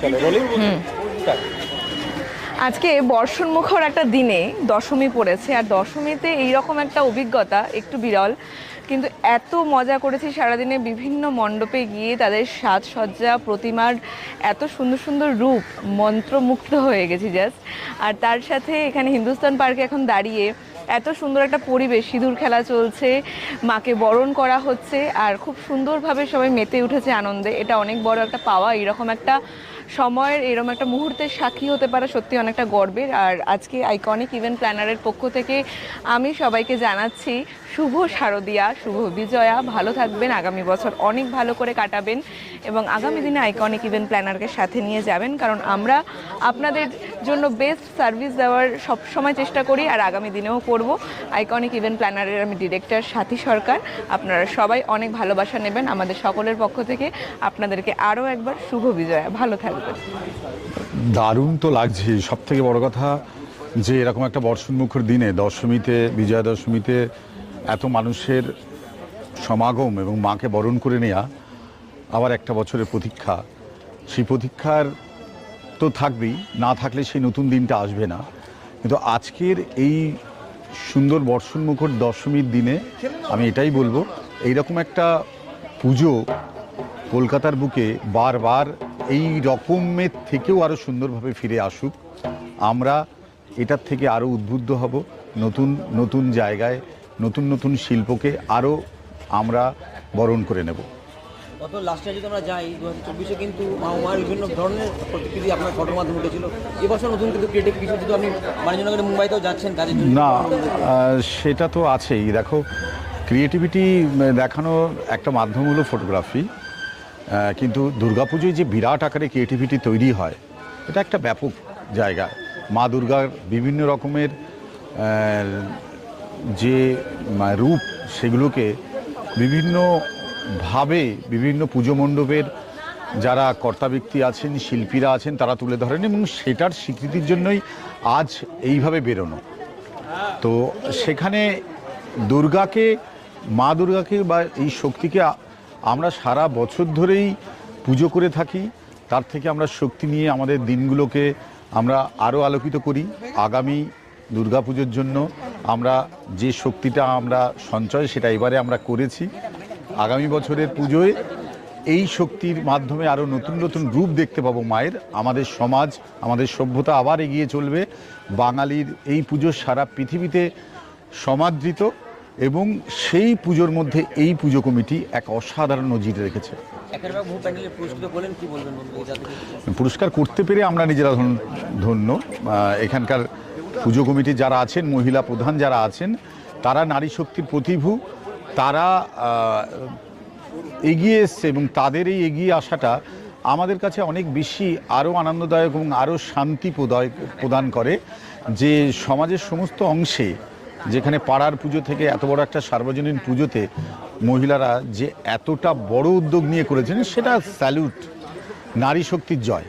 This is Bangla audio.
চলো আজকে বর্ষণ মুখর একটা দিনে দশমী পড়েছে আর দশমীতে এইরকম একটা অভিজ্ঞতা একটু বিরল কিন্তু এত মজা করেছি সারাদিনে বিভিন্ন মণ্ডপে গিয়ে তাদের সাজসজ্জা প্রতিমার এত সুন্দর সুন্দর রূপ মন্ত্রমুগ্ধ হয়ে গেছি জাস্ট আর তার সাথে এখানে হিন্দুস্তান পার্কে এখন দাঁড়িয়ে এত সুন্দর একটা পরিবেশ সিঁদুর খেলা চলছে মাকে বরণ করা হচ্ছে আর খুব সুন্দরভাবে সবাই মেতে উঠেছে আনন্দে। এটা অনেক বড় একটা পাওয়া এরকম একটা সময়ের এরকম একটা মুহূর্তের সাক্ষী হতে পারা সত্যি অনেকটা গর্বের। আর আজকে আইকনিক ইভেন্ট প্ল্যানারের পক্ষ থেকে আমি সবাইকে জানাচ্ছি শুভ শারদিয়া, শুভ বিজয়া। ভালো থাকবেন, আগামী বছর অনেক ভালো করে কাটাবেন এবং আগামী দিনে আইকনিক ইভেন্ট প্ল্যানারকে সাথে নিয়ে যাবেন। কারণ আমরা আপনাদের জন্য বেস্ট সার্ভিস দেওয়ার সব সময় চেষ্টা করি আর আগামী দিনেও করব। আইকনিক ইভেন্ট প্ল্যানারের আমি ডিরেক্টর সাথী সরকার। আপনারা সবাই অনেক ভালোবাসা নেবেন। আমাদের সকলের পক্ষ থেকে আপনাদেরকে আরও একবার শুভ বিজয়া। ভালো থাকবেন। দারুণ তো লাগছে। সব থেকে বড় কথা যে এরকম একটা বর্ষণমুখর দিনে দশমীতে বিজয়া দশমীতে এত মানুষের সমাগম এবং মাকে বরণ করে নেওয়া আবার একটা বছরের প্রতীক্ষা। সেই প্রতীক্ষার তো থাকবেই, না থাকলে সেই নতুন দিনটা আসবে না। কিন্তু আজকের এই সুন্দর বর্ষণমুখর দশমীর দিনে আমি এটাই বলব, এইরকম একটা পুজো কলকাতার বুকে বারবার এই রকমের থেকেও আরও সুন্দরভাবে ফিরে আসুক। আমরা এটার থেকে আরও উদ্বুদ্ধ হব। নতুন নতুন জায়গায় নতুন নতুন শিল্পকে আরও আমরা বরণ করে নেব। গত লাস্টে যদি আমরা যাই দু হাজার চব্বিশে কিন্তু মামার বিভিন্ন ধরনের প্রতিকৃতি আপনার ফটোর মাধ্যমে উঠেছিল। এবছর নতুন কিন্তু ক্রিয়েটিভ কিছু যদি আপনি বাণিজ্যনগরে মুম্বাইতেও যাচ্ছেন কাজের জন্য। না সেটা তো আছেই। দেখো ক্রিয়েটিভিটি দেখানোর একটা মাধ্যম হলো ফটোগ্রাফি কিন্তু দুর্গাপুজোয় যে বিরাট আকারে ক্রিয়েটিভিটি তৈরি হয়, এটা একটা ব্যাপক জায়গা। মা দুর্গার বিভিন্ন রকমের যে রূপ সেগুলোকে বিভিন্নভাবে বিভিন্ন পুজো মণ্ডপের যারা কর্তা ব্যক্তি আছেন, শিল্পীরা আছেন, তারা তুলে ধরেন এবং সেটার স্বীকৃতির জন্যই আজ এইভাবে বেরোনো। তো সেখানে দুর্গাকে, মা দুর্গাকে বা এই শক্তিকে আমরা সারা বছর ধরেই পুজো করে থাকি। তার থেকে আমরা শক্তি নিয়ে আমাদের দিনগুলোকে আমরা আরও আলোকিত করি। আগামী দুর্গাপুজোর জন্য আমরা যে শক্তিটা আমরা সঞ্চয় সেটা এবারে আমরা করেছি। আগামী বছরের পুজোয় এই শক্তির মাধ্যমে আরও নতুন নতুন রূপ দেখতে পাবো মায়ের। আমাদের সমাজ, আমাদের সভ্যতা আবার এগিয়ে চলবে। বাঙালির এই পুজো সারা পৃথিবীতে সমাদৃত। এবং সেই পুজোর মধ্যে এই পুজো কমিটি এক অসাধারণ নজির রেখেছে। পুরস্কার করতে পেরে আমরা নিজেরা ধন- ধন্য। এখানকার পুজো কমিটির যারা আছেন মহিলা প্রধান যারা আছেন তারা নারী শক্তির প্রতিভু তারা এগিয়ে এসছে এবং তাদের এই এগিয়ে আসাটা আমাদের কাছে অনেক বেশি আরও আনন্দদায়ক এবং আরও শান্তি প্রদায় প্রদান করে যে সমাজের সমস্ত অংশে যেখানে পাড়ার পুজো থেকে এত বড় একটা সার্বজনীন পুজোতে মহিলারা যে এতটা বড় উদ্যোগ নিয়ে করেছেন, সেটা স্যালুট। নারী শক্তির জয়।